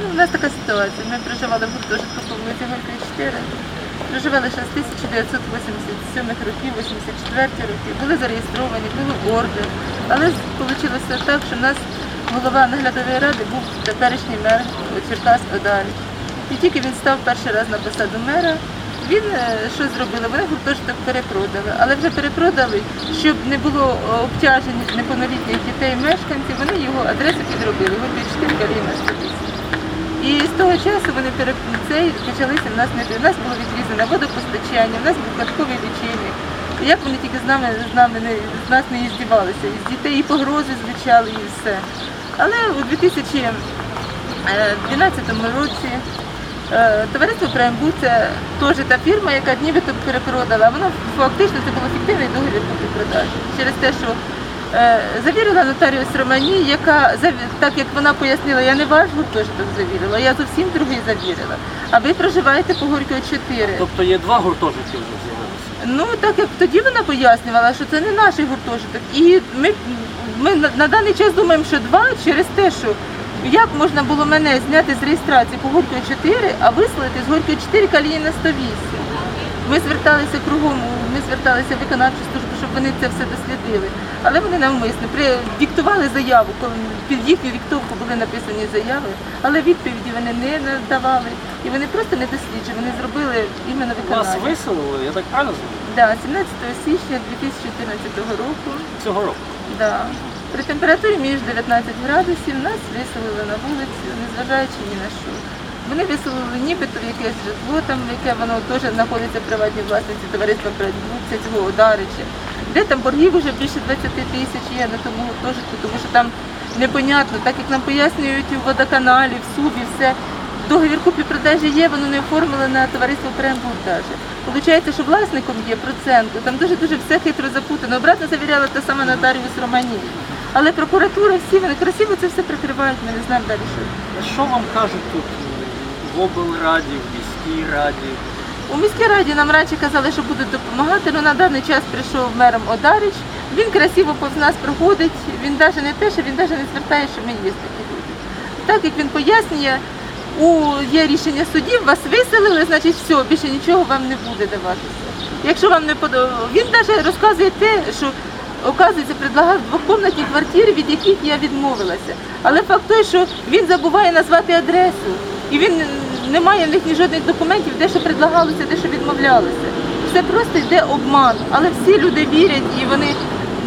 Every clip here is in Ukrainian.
Ну, у нас така ситуація. Ми проживали в гуртожитку по вулиці Горької 4. Проживали ще з 1987 років, 84 роки. Були зареєстровані, були ордер. Але вийшло так, що в нас голова наглядової ради був теперішній мер Черкас Одарич. І тільки він став перший раз на посаду мера, він е, що зробили? Вони гуртожиток перепродали, але вже перепродали, щоб не було обтяжень неповнолітніх дітей мешканців, вони його адресу підробили. 4 Каліна 108. І з того часу вони пере... цей почалися в нас не у нас було відрізане водопостачання, у нас був катковий лічильник. Як вони тільки з нами з нами не з нас не іздівалися, і з дітей і погрози звучали, і все. Але у 2012 році е, товариство ПРМБУ це теж та фірма, яка нібито перепродала. Вона фактично це був фіктивний договір купівлі-продажі. Через те, що Е, Завірила нотаріус Романі, яка так як вона пояснила, я не ваш гуртожиток завірила, я зовсім другий завірила. А ви проживаєте по Горького 4. Тобто є два гуртожитки вже з'явилися. Ну так як тоді вона пояснювала, що це не наш гуртожиток. І ми, ми на, на даний час думаємо, що два через те, що як можна було мене зняти з реєстрації по Горького 4, а вислати з Горького 4 Калініна 108. Ми зверталися кругом, ми зверталися в виконавчу службу, щоб вони це все дослідили. Але вони навмисно диктували заяву, коли під їхню диктовку були написані заяви, але відповіді вони не надавали. І вони просто не досліджували, вони зробили іменно Вас виконання. виселили, я так правильно знаю? Да, 17 січня 2014 року. Цього року. Да. При температурі між 19 градусів нас виселили на вулицю, незважаючи ні на що. Вони виселили нібито в якесь житло, там, яке воно теж знаходиться в приватній власності товариства продукція цього Одарича. Де там боргів вже більше 20 тисяч є на тому гуртожитку, тому що там непонятно, так як нам пояснюють у водоканалі, в субі, все. Договір купі-продажі є, воно не оформили на товариство Прембурдажі. Получається, що власником є проценту, там дуже-дуже все хитро запутано. Обратно завіряла та сама нотаріус Романі. Але прокуратура, всі вони красиво це все прикривають, ми не знаємо далі що. Що вам кажуть тут в облраді, в міській раді? У міській раді нам раніше казали, що будуть допомагати, але на даний час прийшов мером Одарич. Він красиво повз нас проходить, він навіть не те, що він навіть не звертає, що ми є такі люди. Так як він пояснює, у є рішення судів, вас виселили, значить все, більше нічого вам не буде даватися. Якщо вам не подобається, він навіть розказує те, що оказується, предлагав двокомнатні квартири, від яких я відмовилася. Але факт той, що він забуває назвати адресу, і він не має в них ні жодних документів, де що предлагалося, де що відмовлялося. Все просто йде обман, але всі люди вірять і вони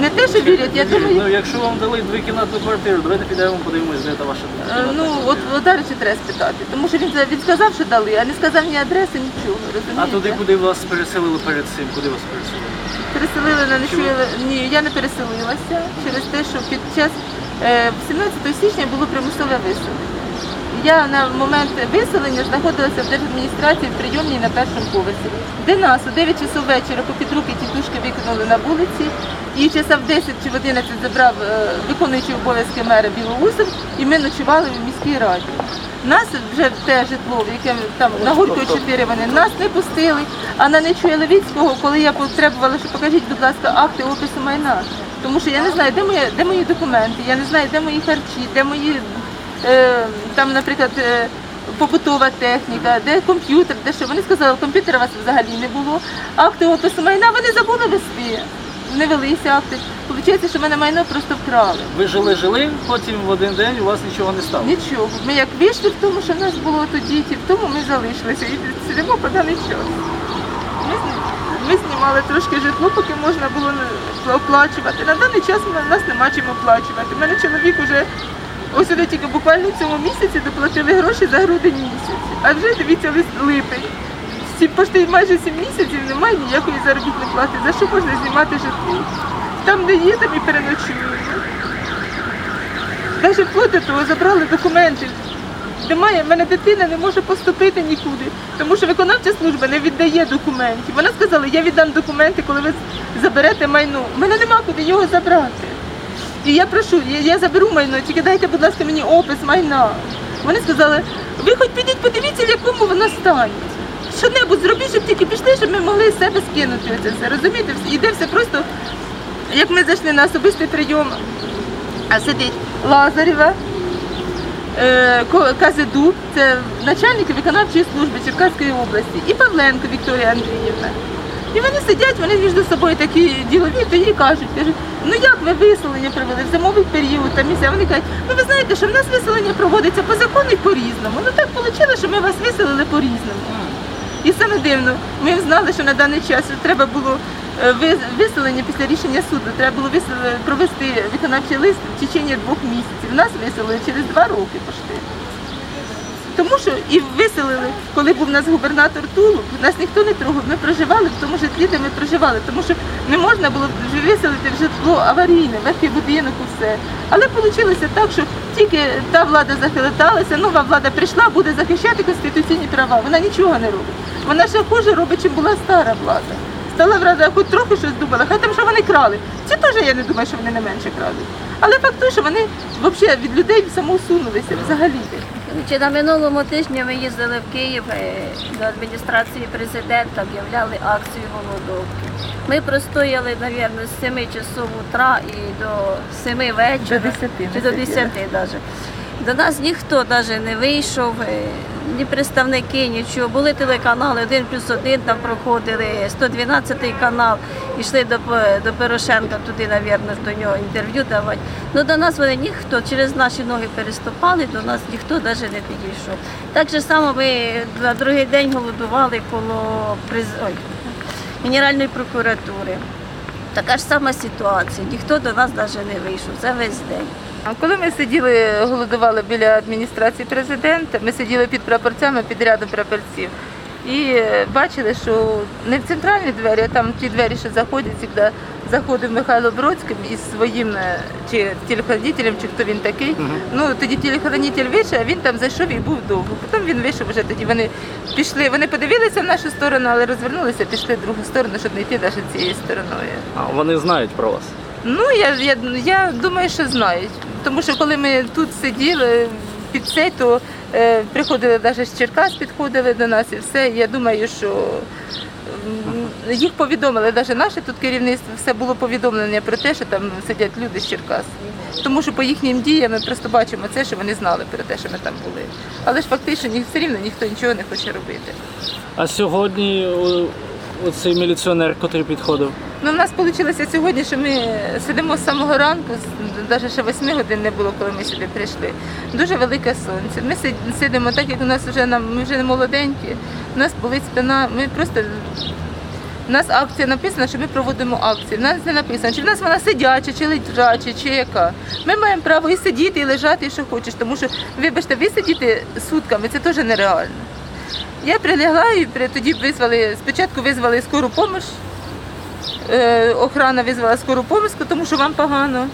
не те, що вірять, я думаю. Ну, якщо вам дали двокімнатну квартиру, давайте підемо подивимось, де та ваша Е, двокімнатна Ну, от Одарича треба спитати, тому що він, він сказав, що дали, а не сказав ні адреси, нічого. Розумієте? А туди, куди вас переселили перед цим, куди вас переселили? Переселили на Чому? Ні, я не переселилася через те, що під час е, 17 січня було примусове виселення. Я на момент виселення знаходилася в держадміністрації в прийомній на першому поверсі, де нас у 9 часов вечора по підруки тітушки викинули на вулиці, і часа в 10 чи в 11 забрав е, виконуючий обов'язки мера Білоусов, і ми ночували в міській раді. Нас вже те житло, в яке там на Горького 4 вони нас не пустили. А на Нечуя Левіцького, коли я потребувала, що покажіть, будь ласка, акти опису майна. Тому що я не знаю, де мої, де мої документи, я не знаю, де мої харчі, де мої е, там, наприклад, е, побутова техніка, де комп'ютер, де що. Вони сказали, комп'ютера у вас взагалі не було. Акти опису майна вони забули вести. Не велися акти. Получається, що мене майно просто вкрали. Ви жили-жили, потім в один день у вас нічого не стало. Нічого. Ми як вийшли в тому, що в нас було тоді, і в тому ми залишилися і сидимо по даний час. Ми, ми знімали трошки житло, поки можна було оплачувати. На даний час у нас нема чим оплачувати. У мене чоловік уже ось тільки буквально в цьому місяці доплатили гроші за грудень місяць. А вже дивіться липень. Почти майже сім місяців немає ніякої заробітної плати. За що можна знімати житло? Там, де є, там і переночуємо. Навіть вплоть того забрали документи. Немає, в мене дитина не може поступити нікуди, тому що виконавча служба не віддає документів. Вона сказала, я віддам документи, коли ви заберете майно. У мене нема куди його забрати. І я прошу, я, я заберу майно, тільки дайте, будь ласка, мені опис майна. Вони сказали, ви хоч підіть, подивіться, в якому воно стані. Що-небудь зробіть, щоб тільки пішли, щоб ми могли з себе скинути це все. Розумієте, іде все просто як ми зайшли на особистий прийом, а сидить Лазарєва, е, Казидуб, це начальник виконавчої служби Черкаської області, і Павленко Вікторія Андріївна. І вони сидять, вони між собою такі ділові, то їй кажуть, кажуть, ну як ви виселення провели в зимовий період там місця. Вони кажуть, ну ви знаєте, що в нас виселення проводиться по закону і по-різному. Ну так вийшло, що ми вас виселили по-різному. І саме дивно, ми знали, що на даний час треба було е, виселення після рішення суду. Треба було провести виконавчий лист в течение двох місяців. Нас виселили через два роки пошти. Тому що і виселили, коли був у нас губернатор Тулуб, нас ніхто не трогав, ми проживали в тому житлі, де ми проживали, тому що не можна було виселити в житло аварійне, верхній будинок, усе. Але вийшло так, що тільки та влада захилиталася, нова влада прийшла, буде захищати конституційні права. Вона нічого не робить. Вона ще хуже робить, чим була стара влада. Стала влада, хоч трохи щось думала, хай там що вони крали. Ці теж я не думаю, що вони не менше крали. Але факт той, що вони взагалі від людей самоусунулися взагалі. Чи на минулому тижні ми їздили в Київ е, до адміністрації президента, об'являли акцію голодовки. Ми простояли, мабуть, з 7 часов утра і до 7 вечора. До 10 Чи до сиділи. 10 навіть. До нас ніхто навіть не вийшов, е, ні представники, нічого. Були телеканали, один плюс один там проходили, 112 канал, йшли до, до Порошенка, туди, мабуть, до нього інтерв'ю давати. Ну до нас вони ніхто, через наші ноги переступали, до нас ніхто навіть не підійшов. Так же само ми на другий день голодували коло приз... Ой, Генеральної прокуратури. Така ж сама ситуація, ніхто до нас навіть не вийшов, за весь день. Коли ми сиділи, голодували біля адміністрації президента, ми сиділи під прапорцями, під рядом прапорців. І бачили, що не в центральні двері, а там ті двері, що заходять, завжди заходив Михайло Бродський із своїм е, чи телехранителем, чи хто він такий. Ну тоді телехранитель вийшов, а він там зайшов і був довго. Потім він вийшов вже тоді. Вони пішли, вони подивилися в нашу сторону, але розвернулися, пішли в другу сторону, щоб не йти навіть цією стороною. А вони знають про вас. Ну, я, я, я думаю, що знають. Тому що коли ми тут сиділи під цей, то е, приходили навіть з Черкас, підходили до нас і все. Я думаю, що їх повідомили, навіть наше тут керівництво, все було повідомлення про те, що там сидять люди з Черкас. Тому що по їхнім діям ми просто бачимо це, що вони знали про те, що ми там були. Але ж фактично все рівно ніхто нічого не хоче робити. А сьогодні о, оцей міліціонер, котрий підходив. Ну, в нас вийшло сьогодні, що ми сидимо з самого ранку, навіть ще 8 годин не було, коли ми сюди прийшли. Дуже велике сонце. Ми сидимо так, як у нас вже ми вже не молоденькі, у нас болить спина. Ми просто у нас акція написана, що ми проводимо акцію. У нас не написано, чи в нас вона сидяча, чи лежача, чи яка. Ми маємо право і сидіти, і лежати, і що хочеш. Тому що, вибачте, ви сидіти сутками, це теж нереально. Я прилягла і при- тоді визвали, спочатку визвали скору допомогу. Е, охрана визвала скору допомогу, тому що вам погано.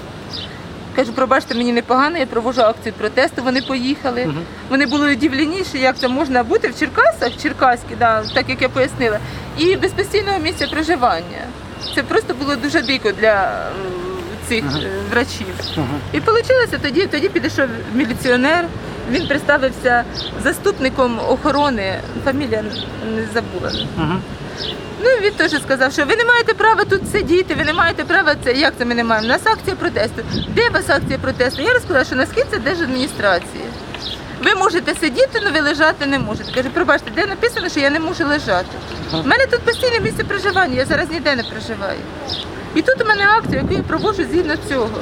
Кажу, пробачте, мені не погано, я провожу акцію протесту, вони поїхали. Вони були удивлені, що як це можна бути в Черкасах, в Черкаській, да, так як я пояснила, і без постійного місця проживання. Це просто було дуже дико для цих е, врачів. І вийшло тоді, тоді підійшов міліціонер, він представився заступником охорони, фамілія не забула. Угу. Ну він теж сказав, що ви не маєте права тут сидіти, ви не маєте права це. Як це ми не маємо? У нас акція протесту. Де у вас акція протесту? Я розказала, що на схід це держадміністрації. Ви можете сидіти, але ви лежати не можете. Кажу, пробачте, де написано, що я не можу лежати. У мене тут постійне місце проживання, я зараз ніде не проживаю. І тут у мене акція, яку я проводжу згідно цього.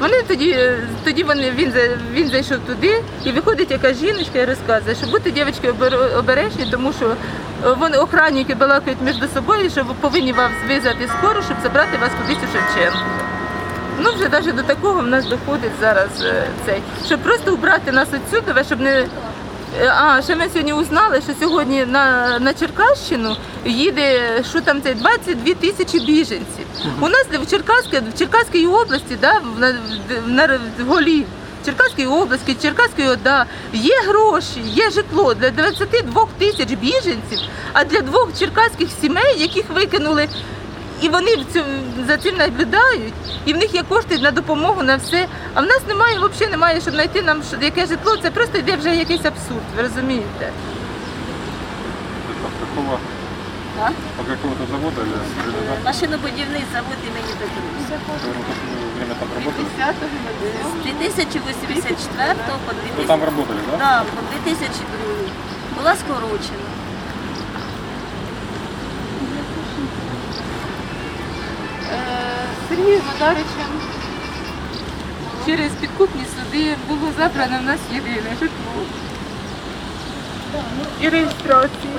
Вони тоді, е, тоді вони, він, він зайшов туди і виходить якась жіночка і розказує, що бути дівчатки обер- обережні, тому що е, вони охранники балакають між собою, що ви повинні вас визвати скоро, щоб забрати вас кудись у Шевченко. Ну, вже навіть до такого в нас доходить зараз е, цей. Щоб просто убрати нас відсюди, щоб не. Е, А, ще ми сьогодні узнали, що сьогодні на, на Черкащину їде, що там це, 22 тисячі біженців. У нас в Черкаській, в Черкаській області, да, в, в, на, в голі Черкаської області, Черкаської ОДА є гроші, є житло для 22 тисяч біженців, а для двох черкаських сімей, яких викинули і вони в за цим наблюдають, і в них є кошти на допомогу на все. А в нас немає, взагалі немає, щоб знайти нам яке житло. Це просто йде вже якийсь абсурд, ви розумієте? А? По какому-то заводу или, да? Машинобудівний завод імені. Вы какое время там работали? 10 З 2084 по Вы 2000... там работали, да? Да, по 2002 була скорочена. Е, Сергієм Мадаричем через підкупні суди було забрано в нас єдине житло. І реєстрацію.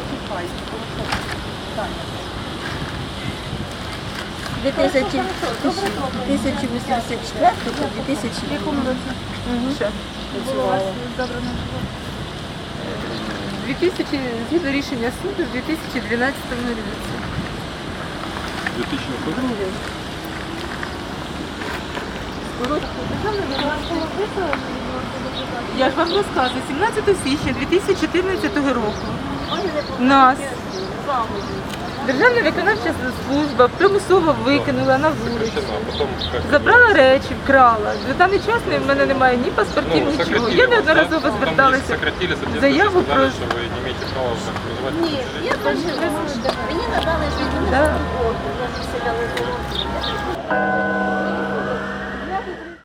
2000 1084 по 2000 В якому році? Ще. працювала. 2000, згідно рішення суду, в 2012 році. 2000 году? Я ж вам розказую, 17 січня 2014 року нас Державна виконавча служба примусово викинула на вулицю. А потом как? Забрала речі, вкрала. За даний час в мене немає ні паспортів, Ну, нічого. сократили Я вас, неодноразово да? Там зверталася. сократили, соответственно, Заяву сказали, про- что вы не имеете права так вызывать Ні, я прожила. Мені надали житло. Да. Я ж вселяли